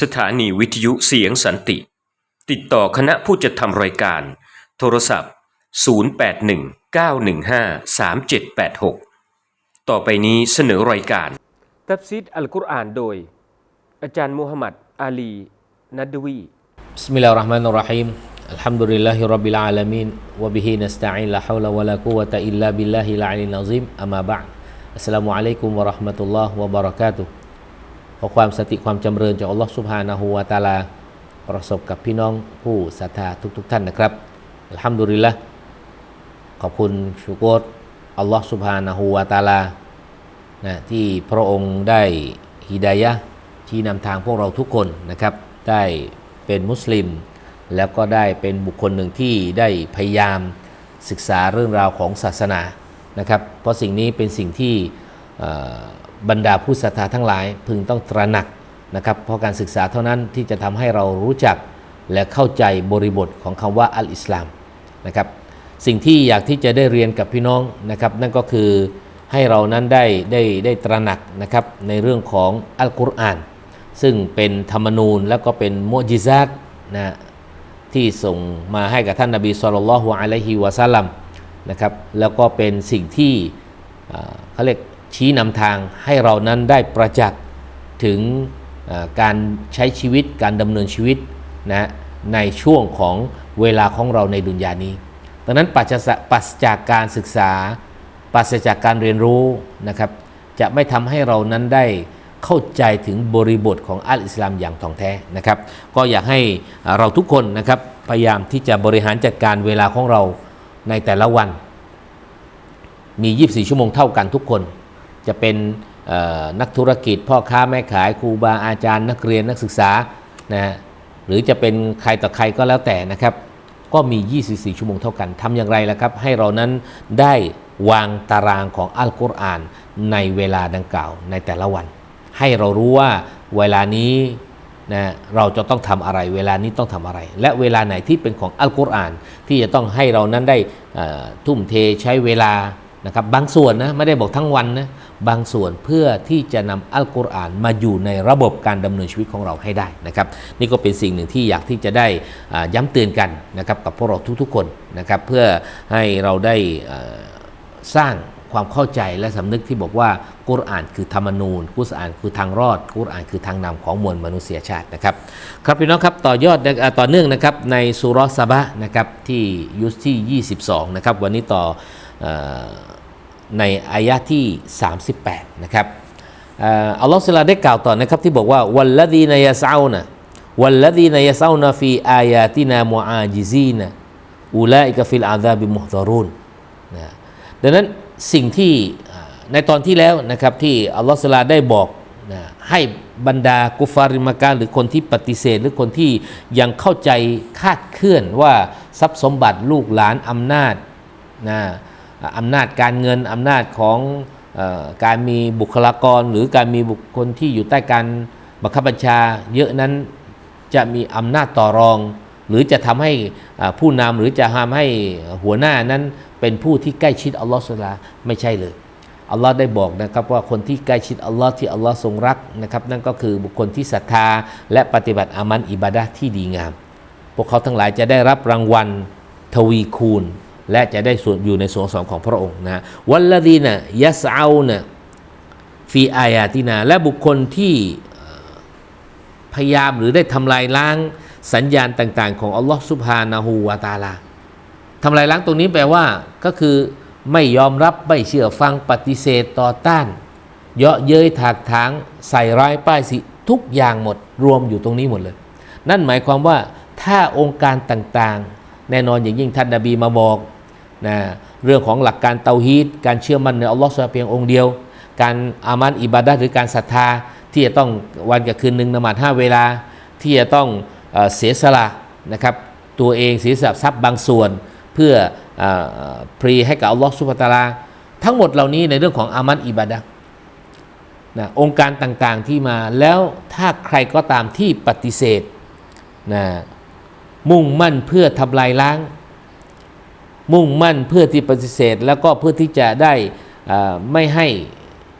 สถานีวิทยุเสียงสันติ ติดต่อคณะผู้จัดทำรายการ โทรศัพท์ 0819153786 ต่อไปนี้เสนอรายการตับซิดอัลกุรอานโดย อาจารย์มูฮัมหมัดอาลี นัดดวีบิสมิลลาฮ์ราะห์มานุรราะฮีม الحمد لله رب العالمين وبه نستعين لا حول ولا قوة إلا بالله العلي العظيم أما بعد السلام عليكم ورحمة الله وبركاته ขอความสติความจำเริญจากอัลลอฮ์สุบฮานะฮูวาตาลา ประสบกับพี่น้องผู้ศรัทธาทุกๆทท่านนะครับอัลฮัมดุลิลละขอบคุณชูโกรอัลลอฮ์สุบฮานะฮูวาตาลานะที่พระองค์ได้ฮิดายะห์ชี้นำทางพวกเราทุกคนนะครับ ได้เป็นมุสลิม แล้วก็ได้เป็นบุคคลหนึ่งที่ได้พยายามศึกษาเรื่องราวของศาสนานะครับ เพราะสิ่งนี้เป็นสิ่งที่ บรรดาผู้ศรัทธาทั้งหลายพึงต้องตระหนักนะครับเพราะการศึกษาเท่านั้นที่จะทำให้เรารู้จักและเข้าใจบริบทของคำว่าอัลอิสลามนะครับสิ่งที่อยากที่จะได้เรียนกับพี่น้องนะครับ นั่นก็คือให้เรานั้นได้ได้ได้ตระหนักนะครับในเรื่องของอัลกุรอาน ซึ่งเป็นธรรมนูญแล้วก็เป็นมุจิซัตนะที่ส่งมาให้กับท่านนบีสุลต่านละฮ์อะลัยฮิวะซัลลัมนะครับแล้วก็เป็นสิ่งที่เขาเรียก ชี้นำทางให้เรานั้นได้ประจักษ์ถึงการใช้ชีวิตการดำเนินชีวิตนะในช่วงของเวลาของเราในดุนยานี้ ดังนั้นปัจจปัสจากการศึกษาปัสจากการเรียนรู้นะครับ จะไม่ทำให้เรานั้นได้เข้าใจถึงบริบทของอัลอิสลามอย่างท่องแท้นะครับ ก็อยากให้เราทุกคนนะครับพยายามที่จะบริหารจัดการเวลาของเราในแต่ละวัน มี 24 ชั่วโมงเท่ากันทุกคน จะเป็นนักธุรกิจ พ่อค้าแม่ขายครูบาอาจารย์ นักเรียนนักศึกษานะฮะหรือจะเป็นใครต่อใครก็แล้วแต่นะครับ ก็มี 24 ชั่วโมงเท่ากันทำอย่างไรล่ะครับ ให้เรานั้นได้วางตารางของอัลกุรอานในเวลาดังกล่าวในแต่ละวัน ให้เรารู้ว่าเวลานี้นะเราจะต้องทำอะไร เวลานี้ต้องทำอะไร และเวลาไหนที่เป็นของอัลกุรอาน ที่จะต้องให้เรานั้นได้ทุ่มเทใช้เวลานะครับบางส่วนนะไม่ได้บอกทั้งวันนะ บางส่วนเพื่อที่จะนำอัลกุรอานมาอยู่ในระบบการดำเนินชีวิตของเราให้ได้นะครับ นี่ก็เป็นสิ่งหนึ่งที่อยากที่จะได้ย้ำเตือนกันนะครับกับพวกเราทุกๆคนนะครับ เพื่อให้เราได้สร้างความเข้าใจและสำนึกที่บอกว่ากุรอานคือธรรมนูญกุรอานคือทางรอดกุรอานคือทางนำของมวลมนุษยชาตินะครับครับพี่น้องครับต่อยอดต่อเนื่องนะครับในสุรสบะนะครับที่ยุสที่ 22 นะครับวันนี้ต่ออ ในอายะที่ 38 นะครับอัลลอฮฺสุลาได้กล่าวต่อนะครับที่บอกว่าวัลลดีนายาซานะวัลลดีนายาซานะฟีอายาตินามุอาจิซีนะอูลาอิกฟิลอาซาบิมุฮดารุนนะดังนั้นสิ่งที่ในตอนที่แล้วนะครับที่อัลลอฮฺสุลาได้บอกนะให้บรรดากุฟาริมาการหรือคนที่ปฏิเสธ หรือคนที่ยังเข้าใจคาดเคลื่อนว่าทรัพย์สมบัติลูกหลานอำนาจนะ อำนาจการเงินอำนาจของอการมีบุคลากร หรือการมีบุคคลที่อยู่ใต้การบังคับบัญชา เยอะนั้นจะมีอำนาจต่อรอง หรือจะทำให้ผู้นำหรือจะทำให้หัวหน้านั้นเป็นผู้ที่ใกล้ชิดอัลลอฮฺสุลาไม่ใช่เลยอัลลอฮ์ได้บอกนะครับว่าคนที่ใกล้ชิดอัลลอฮ์ที่อัลลอฮ์ทรงรักนะครับ นั่นก็คือบุคคลที่ศรัทธา และปฏิบัติอามันอิบาดะห์ที่ดีงาม พวกเขาทั้งหลายจะได้รับรางวัลทวีคูณ และจะได้ส่วนอยู่ในส่วนสองของพระองค์นะวัลลดีนะยัสเอานะฟีอายาตินา และบุคคลที่พยายามหรือได้ทำลายล้างสัญญาณต่าง ๆ ของอัลลอฮ์สุบฮานาหูวาตาลาทำลายล้างตรงนี้แปลว่าก็คือไม่ยอมรับไม่เชื่อฟังปฏิเสธต่อต้าน เยาะเย้ยถากถางใส่ร้ายป้ายสีทุกอย่างหมดรวมอยู่ตรงนี้หมดเลย นั่นหมายความว่าถ้าองค์การต่างๆ แน่นอนอย่างยิ่งท่านนบีมาบอก นะเรื่องของหลักการเตาฮีดการเชื่อมั่นในอัลลอฮ์เพียงองค์เดียว การอามันอิบาดะหรือการศรัทธา ที่จะต้องวันกับคืนหนึ่งนมาดห้าเวลา ที่จะต้องเอเสียสละนะครับตัวเองเสียสละทรัพย์บางส่วน เพื่ออพรีให้กับอัลลอฮ์สุบตาลาทั้งหมดเหล่านี้ในเรื่องของอามันอิบาดะนะองค์การต่างๆที่มาแล้วถ้าใครก็ตามที่ปฏิเสธนะมุ่งมั่นเพื่อทำลายล้าง มุ่งมั่นเพื่อที่ปฏิเสธ แล้วก็เพื่อที่จะได้ไม่ให้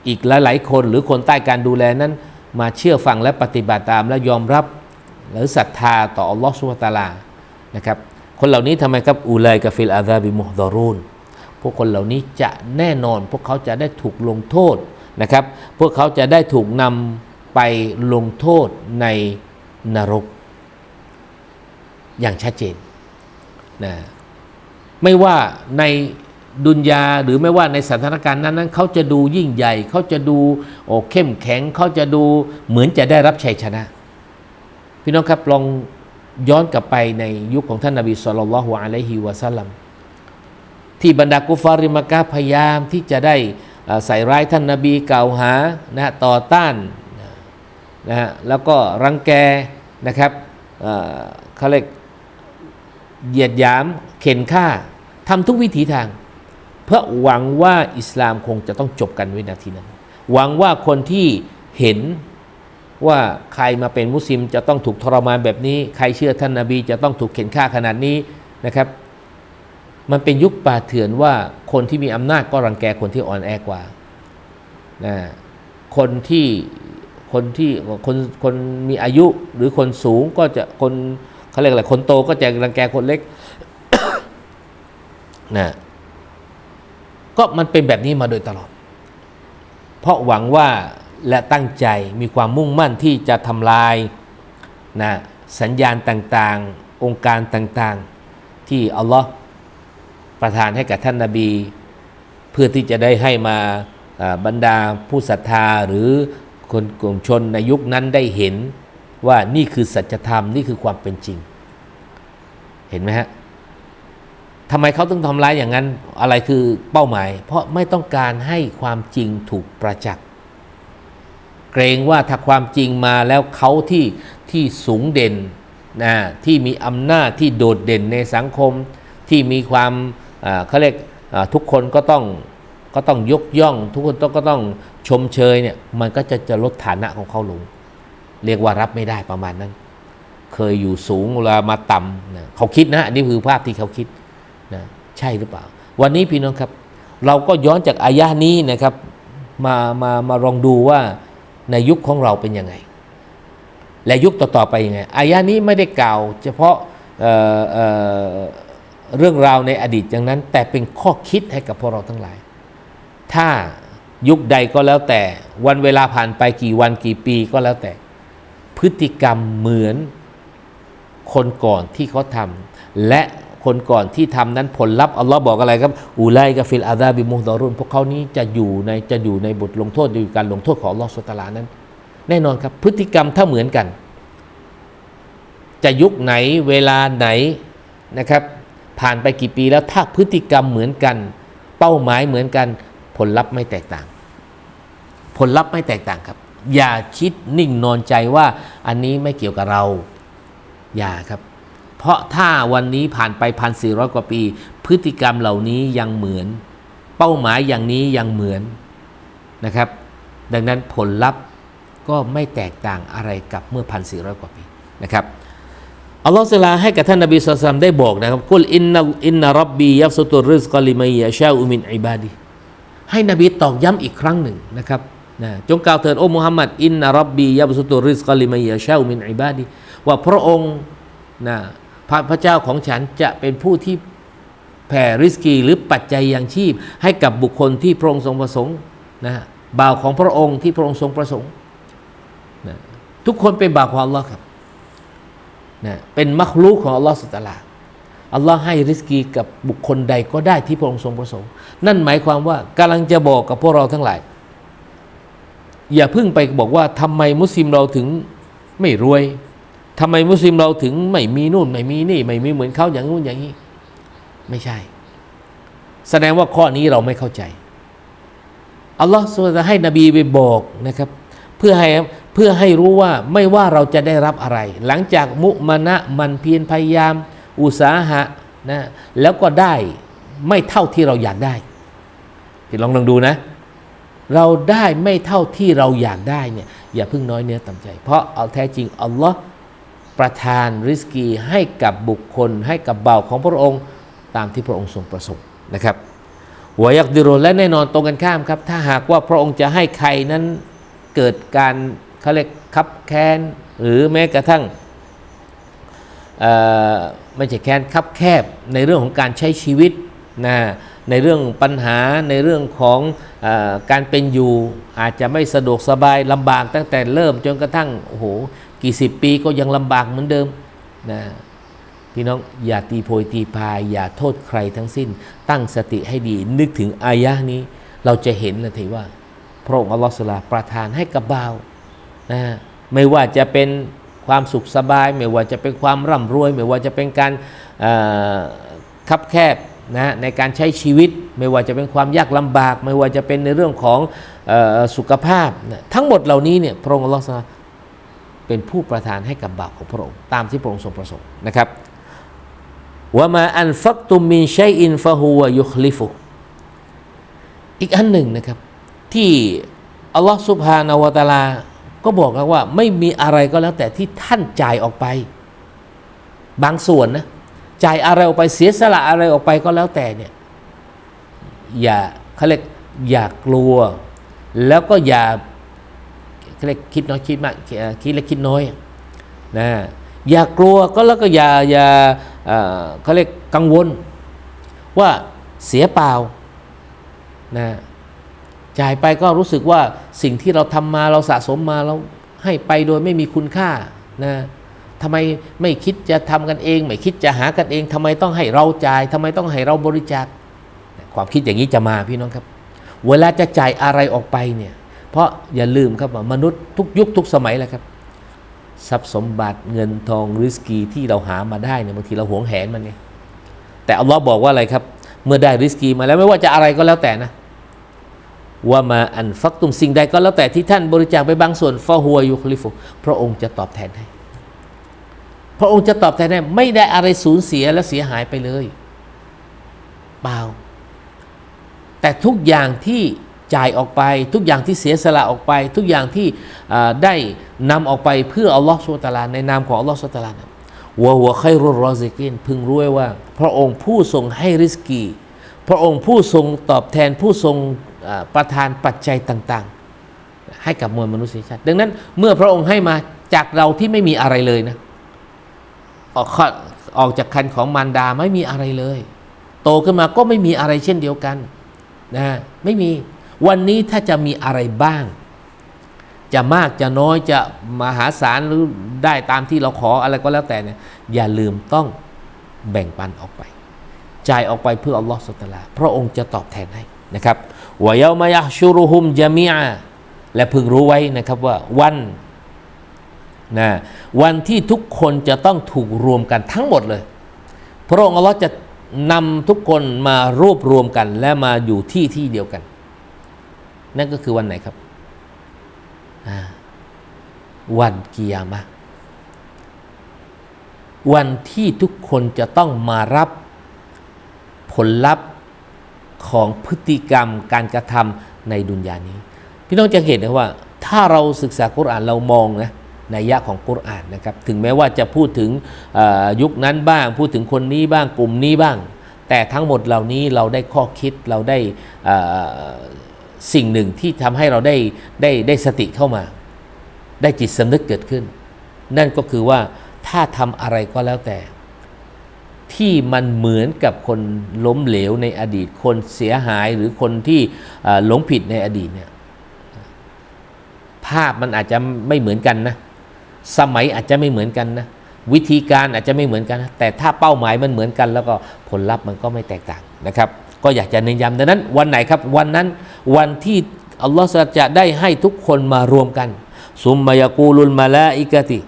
อีกหลายๆ คนหรือคนใต้การดูแลนั้น มาเชื่อฟังและปฏิบัติตามและยอมรับหรือศรัทธาต่ออัลลอฮฺสุบตาลานะครับคนเหล่านี้ทำไมครับอูไลกะฟิลอาซาบิมุฮดารูนพวกคนเหล่านี้จะแน่นอน พวกเขาจะได้ถูกลงโทษนะครับ พวกเขาจะได้ถูกนำไปลงโทษในนรก อย่างชัดเจนนะ ไม่ว่าในดุนยาหรือไม่ว่าในสถานการณ์นั้นนั้นเขาจะดูยิ่งใหญ่เขาจะดูโอ้เข้มแข็งเขาจะดูเหมือนจะได้รับชัยชนะ พี่น้องครับลองย้อนกลับไปในยุคของท่านนาบีสุลต่านละฮ์อะลัยฮิวะสัลลัมที่บรรดากุฟาริมากะพยายามที่จะได้ใส่ร้ายท่านนาบีกล่าวหานะฮะต่อต้านนะฮะแล้วก็รังแกนะครับเขาเรียก เหยียดหยาม เข็นฆ่าทำทุกวิถีทาง เพื่อหวังว่าอิสลามคงจะต้องจบกันวินาทีนั้น หวังว่าคนที่เห็นว่าใครมาเป็นมุสลิมจะต้องถูกทรมานแบบนี้ ใครเชื่อท่านนาบีจะต้องถูกเข็นฆ่าขนาดนี้นะครับ มันเป็นยุคป่าเถื่อนว่าคนที่มีอำนาจก็รังแกคนที่อ่อนแอกว่านะคนที่คนที่คนคนมีอายุหรือคนสูงก็จะคน เขาเรียกอะไรคนโตก็จะรังแกคนเล็กนะก็มันเป็นแบบนี้มาโดยตลอด เพราะหวังว่าและตั้งใจมีความมุ่งมั่นที่จะทำลายนะสัญญาณต่างๆ องค์การต่างๆ ที่อัลลอฮ์ประทานให้กับท่านนาบี เพื่อที่จะได้ให้มาอ่าบรรดาผู้ศรัทธาหรือคนกลุ่มชนในยุคนั้นได้เห็น ว่านี่คือสัจธรรมนี่คือความเป็นจริง เห็นไหมฮะทำไมเขาต้องทำร้ายอย่างนั้นอะไรคือเป้าหมาย เพราะไม่ต้องการให้ความจริงถูกประจักษ์เกรงว่าถ้าความจริงมาแล้วเขาที่ที่สูงเด่นนะที่มีอำนาจที่โดดเด่นในสังคม ที่มีความเขาเรียกทุกคนก็ต้องก็ต้องยกย่อง ทุกคนต้องก็ต้องชมเชยเนี่ยมันก็จะจะลดฐานะของเขาลง เรียกว่ารับไม่ได้ประมาณนั้น เคยอยู่สูงเวลามาต่ำนะเขาคิดนะอันนี้คือภาพที่เขาคิดนะใช่หรือเปล่า วันนี้พี่น้องครับ เราก็ย้อนจากอายะนี้นะครับ มามามาลองดูว่าในยุคของเราเป็นยังไง และยุคต่อๆไปยังไงอายะนี้ไม่ได้กล่าวเฉพาะเเเรื่องราวในอดีตอย่างนั้น แต่เป็นข้อคิดให้กับพวกเราทั้งหลาย ถ้ายุคใดก็แล้วแต่วันเวลาผ่านไปกี่วันกี่ปีก็แล้วแต่ พฤติกรรมเหมือนคนก่อนที่เขาทำและคนก่อนที่ทำนั้นผลลัพธ์อัลลอฮ์บอกอะไรครับอูไลกะฟิลอาดาบิมุฮดอรุนพวกเขานี้จะอยู่ในจะอยู่ในบทลงโทษอยู่การลงโทษของอัลลอฮ์สุลตารานั้น แน่นอนครับพฤติกรรมถ้าเหมือนกัน จะยุคไหนเวลาไหนนะครับ ผ่านไปกี่ปีแล้วถ้าพฤติกรรมเหมือนกัน เป้าหมายเหมือนกัน ผลลัพธ์ไม่แตกต่าง ผลลัพธ์ไม่แตกต่างครับ อย่าคิดนิ่งนอนใจว่าอันนี้ไม่เกี่ยวกับเรา อย่าครับ เพราะถ้าวันนี้ผ่านไปพันสี่ร้อยกว่าปี พฤติกรรมเหล่านี้ยังเหมือน เป้าหมายอย่างนี้ยังเหมือนนะครับ ดังนั้นผลลัพธ์ก็ไม่แตกต่างอะไรกับเมื่อพันสี่ร้อยกว่าปีนะครับอัลลอฮฺสุลาให้กับท่านนบีสุลต่านได้บอกนะครับกุลอินนัอินนารับบียับสุตุริสกอลิมัยยะชาอุมินอิบาดีให้นบีตอกย้ำอีกครั้งหนึ่งนะครับ นะจงกล่าวเถิดโอ้มุฮัมมัดอินนารับบียับสุตุริสกลิมัยยะชาอมินอิบาดีว่าพระองค์นะพระพระเจ้าของฉันจะเป็นผู้ที่แผ่ริสกีหรือปัจจัยยังชีพ ให้กับบุคคลที่พระองค์ทรงประสงค์นะบ่าวของพระองค์ที่พระองค์ทรงประสงค์นะทุกคนเป็นบ่าวของอัลลอฮ์ครับนะเป็นมักลูกของอัลลอฮ์สุตลาอัลลอฮ์ให้ริสกีกับบุคคลใดก็ได้ที่พระองค์ทรงประสงค์ นั่นหมายความว่ากำลังจะบอกกับพวกเราทั้งหลาย อย่าเพิ่งไปบอกว่าทำไมมุสลิมเราถึงไม่รวยทำไมมุสลิมเราถึงไม่มีนู่นไม่มีนี่ ไม่มีเหมือนเขาอย่างนู้นอย่างนี้ ไม่ใช่ แสดงว่าข้อนี้เราไม่เข้าใจอัลลอฮ์สุลตาให้นบีไปบอกนะครับ เพื่อให้เพื่อให้รู้ว่าไม่ว่าเราจะได้รับอะไร หลังจากมุมานะมันเพียรพยายาม อุตสาหะนะแล้วก็ได้ไม่เท่าที่เราอยากได้ลองลองดูนะ เราได้ไม่เท่าที่เราอยากได้เนี่ยอย่าเพิ่งน้อยเนื้อต่ำใจ เพราะเอาแท้จริงอัลลอฮ์ประทานริสกีให้กับบุคคล ให้กับเบ่าของพระองค์ตามที่พระองค์ทรงประสงค์นะครับวายักดิโรและแน่นอนตรงกันข้ามครับ ถ้าหากว่าพระองค์จะให้ใครนั้นเกิดการเขาเรียกคับแค้นหรือแม้กระทั่งเอ่อไม่ใช่แค้นคับแคบในเรื่องของการใช้ชีวิตนะ ในเรื่องปัญหาในเรื่องของอการเป็นอยู่อาจจะไม่สะดวกสบายลำบากตั้งแต่เริ่มจนกระทั่งโอ้โหกี่สิบปีก็ยังลำบากเหมือนเดิมนะพี่น้องอย่าตีโพยตีพาย อย่าโทษใครทั้งสิ้น ตั้งสติให้ดี นึกถึงอายะนี้ เราจะเห็นเลยทีว่า พระองค์อัลลอฮฺสุลาประทานให้กับบ่าวนะไม่ว่าจะเป็นความสุขสบาย ไม่ว่าจะเป็นความร่ำรวย ไม่ว่าจะเป็นการคับแคบ นะในการใช้ชีวิตไม่ว่าจะเป็นความยากลำบาก ไม่ว่าจะเป็นในเรื่องของออสุขภาพนะทั้งหมดเหล่านี้เนี่ยพระองค์อัลลอฮฺสุลาเป็นผู้ประทานให้กับบ่าวของพระองค์ตามที่พระองค์ทรงประสงค์นะครับว่ามาอันฟักตุมมินชัยอินฟะฮูวยุคลิฟุอีกอันหนึ่งนะครับที่อัลลอฮฺสุบฮานาวตาลา ก็บอกแล้วว่าไม่มีอะไรก็แล้วแต่ที่ท่านจ่ายออกไป บางส่วนนะ จ่ายอะไรออกไปเสียสละอะไรออกไปก็แล้วแต่เนี่ยอย่าเขาเรียกอย่ากลัว แล้วก็อย่าเขาเรียกคิดน้อยคิดมากคิดเล็กคิดน้อยนะอย่ากลัวก็แล้วก็อย่าอย่าเอ่อเขาเรียกกังวล ว่าเสียเปล่านะจ่ายไปก็รู้สึกว่าสิ่งที่เราทำมาเราสะสมมาเราให้ไปโดยไม่มีคุณค่านะ ทำไมไม่คิดจะทำกันเอง ไม่คิดจะหากันเองทำไมต้องให้เราจ่ายทำไมต้องให้เราบริจาคความคิดอย่างนี้จะมาพี่น้องครับ เวลาจะจ่ายอะไรออกไปเนี่ยเพราะอย่าลืมครับว่ามนุษย์ทุกยุคทุกสมัยแหละครับทรัพย์สมบัติเงินทองริสกีที่เราหามาได้เนี่ยบางทีเราหวงแหนมันไงแต่อัลลอฮ์บอกว่าอะไรครับ เมื่อได้ริสกีมาแล้วไม่ว่าจะอะไรก็แล้วแต่นะว่ามาอันฟักตุมสิ่งใดก็แล้วแต่ที่ท่านบริจาคไปบางส่วนฟาฮัวยุคลิฟุพระองค์จะตอบแทนให้ พระองค์จะตอบแทนให้ไม่ได้อะไรสูญเสียและเสียหายไปเลยเปล่า แต่ทุกอย่างที่จ่ายออกไป ทุกอย่างที่เสียสละออกไป ทุกอย่างที่ได้นำออกไปเพื่ออัลลอฮฺสุลตาราในนามของอัลลอฮฺสุลตารานะวะหัวไครุรรอซิกินพึงรู้ว่า พระองค์ผู้ทรงให้ริสกี พระองค์ผู้ทรงตอบแทนผู้ทรงประทานปัจจัยต่าง ๆ ให้กับมวลมนุษยชาติดังนั้นเมื่อพระองค์ให้มาจากเราที่ไม่มีอะไรเลยนะ ออกอออกจากคันของมารดาไม่มีอะไรเลย โตขึ้นมาก็ไม่มีอะไรเช่นเดียวกันนะไม่มีวันนี้ถ้าจะมีอะไรบ้าง จะมากจะน้อยจะมหาศาลหรือได้ตามที่เราขออะไรก็แล้วแต่เนี่ยอย่าลืมต้องแบ่งปันออกไปจ่ายออกไปเพื่ออัลลอฮฺสุตตาลาพระองค์จะตอบแทนให้นะครับวายามายะชูรุฮุมจามีอาและพึงรู้ไว้นะครับว่าวัน นะวันที่ทุกคนจะต้องถูกรวมกันทั้งหมดเลย พระองค์อัลลอฮ์จะนำทุกคนมารวบรวมกันและมาอยู่ที่ที่เดียวกัน นั่นก็คือวันไหนครับ วันกิยามะวันที่ทุกคนจะต้องมารับผลลัพธ์ของพฤติกรรมการกระทำในดุนยานี้ พี่น้องจะเห็นนะว่า ถ้าเราศึกษากุรอานเรามองนะ นยะของกุรอานนะครับถึงแม้ว่าจะพูดถึงยุคนั้นบ้าง พูดถึงคนนี้บ้างกลุ่มนี้บ้าง แต่ทั้งหมดเหล่านี้เราได้ข้อคิดเราได้สิ่งหนึ่งที่ทำให้เราได้ได้ได้สติเข้ามา ได้จิตสำนึกเกิดขึ้น นั่นก็คือว่าถ้าทำอะไรก็แล้วแต่ ที่มันเหมือนกับคนล้มเหลวในอดีต คนเสียหายหรือคนที่หลงผิดในอดีตเนี่ยภาพมันอาจจะไม่เหมือนกันนะ สมัยอาจจะไม่เหมือนกันนะวิธีการอาจจะไม่เหมือนกันนะแต่ถ้าเป้าหมายมันเหมือนกัน แล้วก็ผลลัพธ์มันก็ไม่แตกต่างนะครับ ก็อยากจะเน้นย้ำดังนั้น วันไหนครับวันนั้นวันที่อัลลอฮฺจะได้ให้ทุกคนมารวมกันซุมมายากูลุลมาลาอิกะติ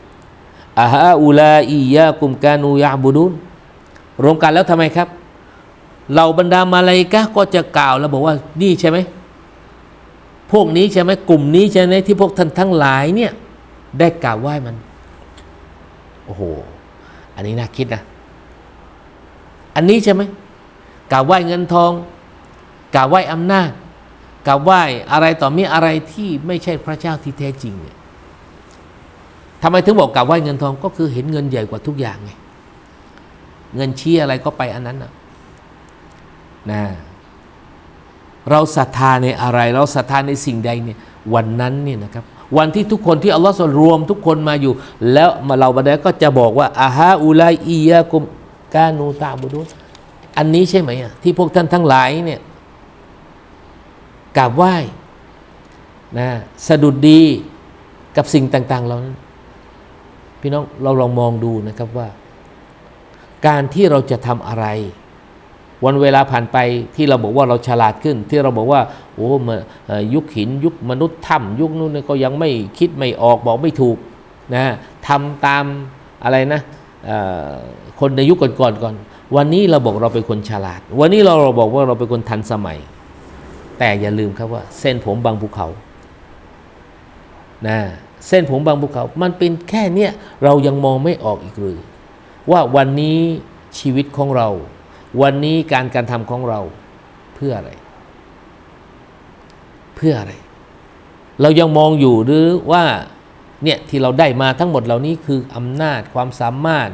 อาฮาอูลาอียากุมกานูยาบุดุนรวมกันแล้วทำไมครับเหล่าบรรดามาลาอิกะห์ก็จะกล่าวแล้วบอกว่านี่ใช่ไหมพวกนี้ใช่ไหมกลุ่มนี้ใช่ไหมที่พวกท่านทั้งหลายเนี่ย ได้กราบไหว้มัน โอ้โห อันนี้น่าคิดนะ อันนี้ใช่ไหมกราบไหว้เงินทองกราบไหว้อำนาจกราบไหว้อะไรต่อมีอะไรที่ไม่ใช่พระเจ้าที่แท้จริงเนี่ยทำไมถึงบอกกราบไหว้เงินทองก็คือเห็นเงินใหญ่กว่าทุกอย่างไงเงินชี้อะไรก็ไปอันนั้นนะนะเราศรัทธาในอะไร เราศรัทธาในสิ่งใดเนี่ยวันนั้นเนี่ยนะครับ วันที่ทุกคนที่อัลลอฮ์ส่วนรวมทุกคนมาอยู่ แล้วมาเราบันไดก็จะบอกว่าอาฮาอุไลอียะกุมกานูตาบุดุอันนี้ใช่ไหมอะที่พวกท่านทั้งหลายเนี่ยกราบไหว้นะสะดุดดีกับสิ่งต่าง ๆเหล่านั้นพี่น้องเราลองมองดูนะครับว่า การที่เราจะทำอะไร วันเวลาผ่านไปที่เราบอกว่าเราฉลาดขึ้น ที่เราบอกว่าโอ้มายุคหินยุคมนุษย์ถ้ำยุคนู้นก็ยังไม่คิดไม่ออกบอกไม่ถูกนะทำตามอะไรนะคนในยุคก่อนๆก่อนอนวันนี้เราบอกเราเป็นคนฉลาด วันนี้เราเราบอกว่าเราเป็นคนทันสมัย แต่อย่าลืมครับว่า เส้นผมบางภูเขานะเส้นผมบางภูเขา มันเป็นแค่เนี้ยเรายังมองไม่ออกอีกหรือ ว่าวันนี้ชีวิตของเรา วันนี้การการทำของเราเพื่ออะไร เพื่ออะไร เรายังมองอยู่หรือว่าเนี่ยที่เราได้มาทั้งหมดเหล่านี้คืออำนาจความสามารถ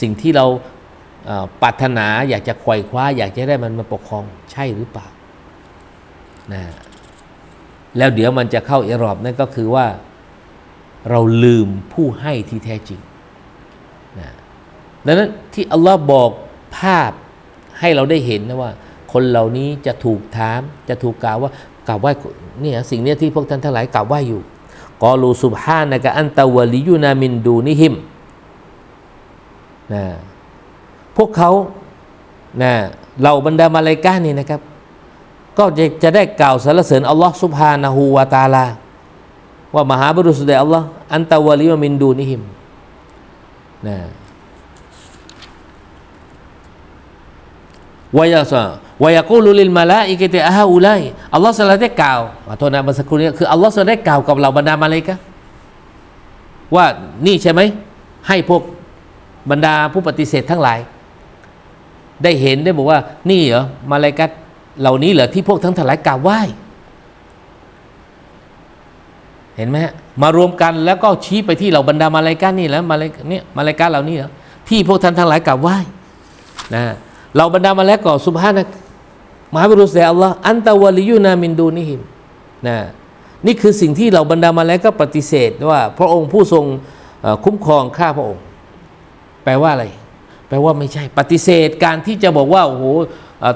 สิ่งที่เราปรารถนาอยากจะไขว่คว้า อยากจะได้มันมาปกครองใช่หรือเปล่านะแล้วเดี๋ยวมันจะเข้าเอรอบนั่นก็คือว่าเราลืมผู้ให้ที่แท้จริงนะดังนั้นที่อัลลอฮ์บอกภาพ ให้เราได้เห็นนะว่า คนเหล่านี้จะถูกถาม จะถูกกล่าวว่ากล่าวไหว้เนี่ยสิ่งเนี้ยที่พวกท่านทั้งหลายกล่าวไหว้อยู่กอลูสุบฮานะกะอันตะวลิยูนามินดูนิฮิมนะพวกเขานะเหล่าบรรดามาลายกานี่นะครับ ก็จะจะได้กล่าวสรรเสริญอัลลอฮ์สุบฮานะฮูวาตาลา ว่ามหาบุรุษสุดออัลลอฮ์อันตะวลิยูนามินดูนิฮิมนะ วายาสวายากูลุลิลมาลาอิกติอาฮาอุไลอัลลอฮ์สลาได้กล่าวขอโทษนะเมื่อสักครู่นี้คืออัลลอฮ์สลาได้กล่าวกับเหล่าบรรดามาเลกะว่านี่ใช่ไหมให้พวกบรรดาผู้ปฏิเสธทั้งหลาย ได้เห็นได้บอกว่า นี่เหรอมาเลกัตเหล่านี้เหรอที่พวกทั้งหลายกราบไหว้เห็นไหมฮะมารวมกันแล้วก็ชี้ไปที่เหล่าบรรดามาเลายกานี่แล้วมาเลาเนี่ยมาเลายกาเหล่านี้เหรอที่พวกท่านทั้งหลายกราบไหว้นะ เหล่าบรรดามาแลายก็สุภานะมหาบุรุษแด่อัลลอฮ์อันตะวะลิยูนามินดูนิฮิมนะนี่คือสิ่งที่เหล่าบรรดามาแลายก็ปฏิเสธว่า พระองค์ผู้ทรงคุ้มครองข้าพระองค์ แปลว่าอะไร แปลว่าไม่ใช่ ปฏิเสธการที่จะบอกว่าโอ้โห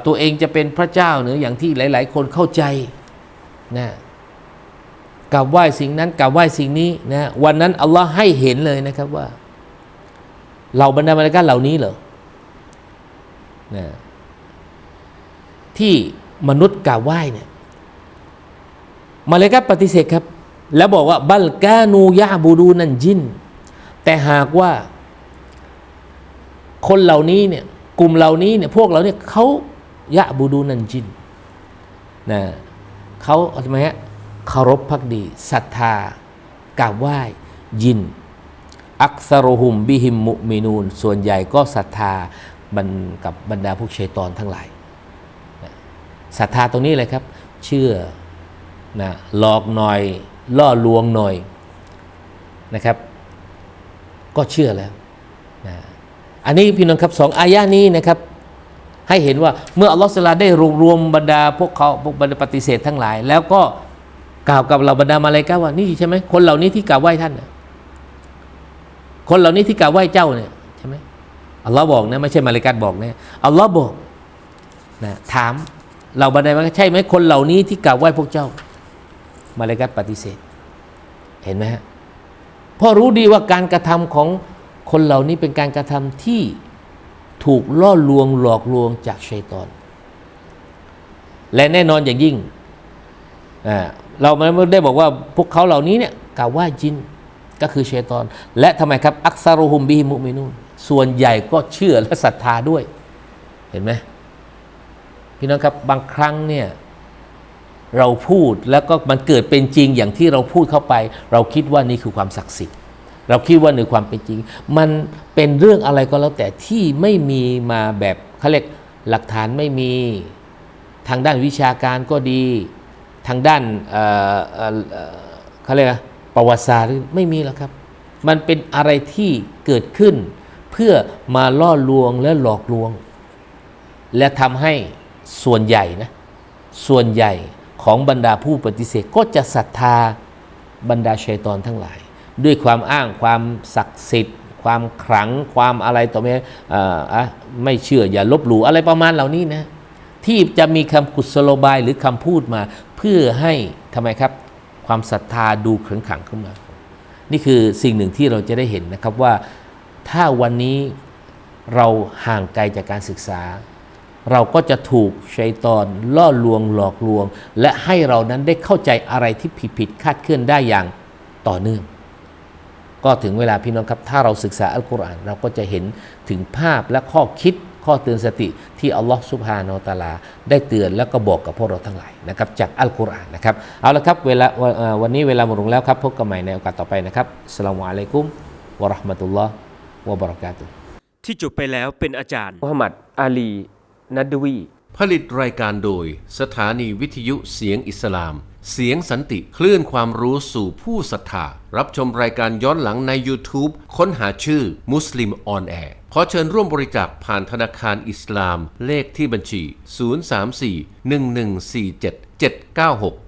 ตัวเองจะเป็นพระเจ้าเนืออย่างที่หลาย ๆ คนเข้าใจนะกราบไหว้สิ่งนั้นกราบไหว้สิ่งนี้นะวันนั้นอัลลอฮ์ให้เห็นเลยนะครับว่าเหล่าบรรดามาลาอิกะฮ์เหล่านี้เหรอ นะที่มนุษย์กราบไหว้เนี่ยมาเลาอิกะฮ์ปฏิเสธครับ แล้วบอกว่าบัลกานูยาบูดูนันจิน แต่หากว่า คนเหล่านี้เนี่ยกลุ่มเหล่านี้เนี่ยพวกเราเนี่ยเขายะบูดูนันจินนะเขาทำไมฮะเคารพพักดีศรัทธากราบไหว้ยิน อักษรหุมบิหิมมุมินูน ส่วนใหญ่ก็ศรัทธา บันกับบรรดาพวกชัยตอนทั้งหลายศรัทธาตรงนี้เลยครับ เชื่อนะหลอกหน่อย ล่อลวงหน่อยนะครับ ก็เชื่อแล้วนะอันนี้พี่น้องครับสองอายะนี้นะครับ ให้เห็นว่าเมื่ออัลลอฮฺสลาได้รวบรวมบรรดาพวกเขาพวกบรรดาปฏิเสธทั้งหลาย แล้วก็กล่าวกับเราบรรดามาเลยกาว่านี่ใช่ไหมคนเหล่านี้ที่กล่าวไหว้ท่านน่ะคนเหล่านี้ที่กล่าวไหว้เจ้าเนี่ย อัลลอฮ์บอกนะไม่ใช่มาเลกัดบอกนะอัลลอฮ์บอกนะถามเราบรรดามาใช่ไหมคนเหล่านี้ที่กล่าวไหว้พวกเจ้า มาเลกัดปฏิเสธ เห็นไหมฮะพราะรู้ดีว่าการกระทำของคนเหล่านี้เป็นการกระทำที่ถูกล่อลวงหลอกลวงจากชัยตอน และแน่นอนอย่างยิ่งอ่าเราไม่ได้บอกว่าพวกเขาเหล่านี้เนี่ยกล่าวว่าจินก็คือชัยตอน และทำไมครับ อักซารุฮุมบิฮิมุมินูน ส่วนใหญ่ก็เชื่อและศรัทธาด้วย เห็นไหมพี่น้องครับบางครั้งเนี่ยเราพูดแล้วก็มันเกิดเป็นจริงอย่างที่เราพูดเข้าไป เราคิดว่านี่คือความศักดิ์สิทธิ์ เราคิดว่าในความเป็นจริง มันเป็นเรื่องอะไรก็แล้วแต่ที่ไม่มีมาแบบเขาเรียกหลักฐานไม่มีทางด้านวิชาการก็ดี ทางด้านเอ่อเอ่อเอ่อเขาเรียกประวัติศาสตร์ไม่มีแล้วครับ มันเป็นอะไรที่เกิดขึ้น พื่อมาล่อลวงและหลอกลวง และทำให้ส่วนใหญ่นะส่วนใหญ่ของบรรดาผู้ปฏิเสธก็จะศรัทธาบรรดาชัยตอนทั้งหลาย ด้วยความอ้างความศักดิ์สิทธิ์ ความขลังความอะไรต่อไม่เอ่อไม่เชื่ออย่าลบหลู่อะไรประมาณเหล่านี้นะที่จะมีคำกุศโลบายหรือคำพูดมา เพื่อให้ทำไมครับ ความศรัทธาดูขลังขังขึ้นมา นี่คือสิ่งหนึ่งที่เราจะได้เห็นนะครับว่า ถ้าวันนี้เราห่างไกลจากการศึกษา เราก็จะถูกชัยตอนล่อลวงหลอกลวง และให้เรานั้นได้เข้าใจอะไรที่ผิดผิดคาดเคลื่อนได้อย่างต่อเนื่อง ก็ถึงเวลาพี่น้องครับ ถ้าเราศึกษาอัลกุรอานเราก็จะเห็นถึงภาพและข้อคิดข้อเตือนสติที่อัลลอฮฺสุบฮานาอัลตะอาลา ได้เตือนแล้วก็บอกกับพวกเราทั้งหลายนะครับจากอัลกุรอานนะครับเอาละครับเวลาวันนี้เวลาหมดลงแล้วครับพบกันใหม่ในโอกาสต่อไปนะครับอัสลามุอะลัยกุมวะราะห์มะตุลลอฮ์ วะบะเราะกาตุฮ์ที่จบไปแล้วเป็นอาจารย์มุฮัมมัดอาลีนัดวีผลิตรายการโดย สถานีวิทยุเสียงอิสลาม เสียงสันติคลื่นความรู้สู่ผู้ศรัทธารับชมรายการย้อนหลังใน YouTube ค้นหาชื่อมุสลิมออนแอร์ขอเชิญร่วมบริจาคผ่านธนาคารอิสลาม เลขที่บัญชี 034-1147-796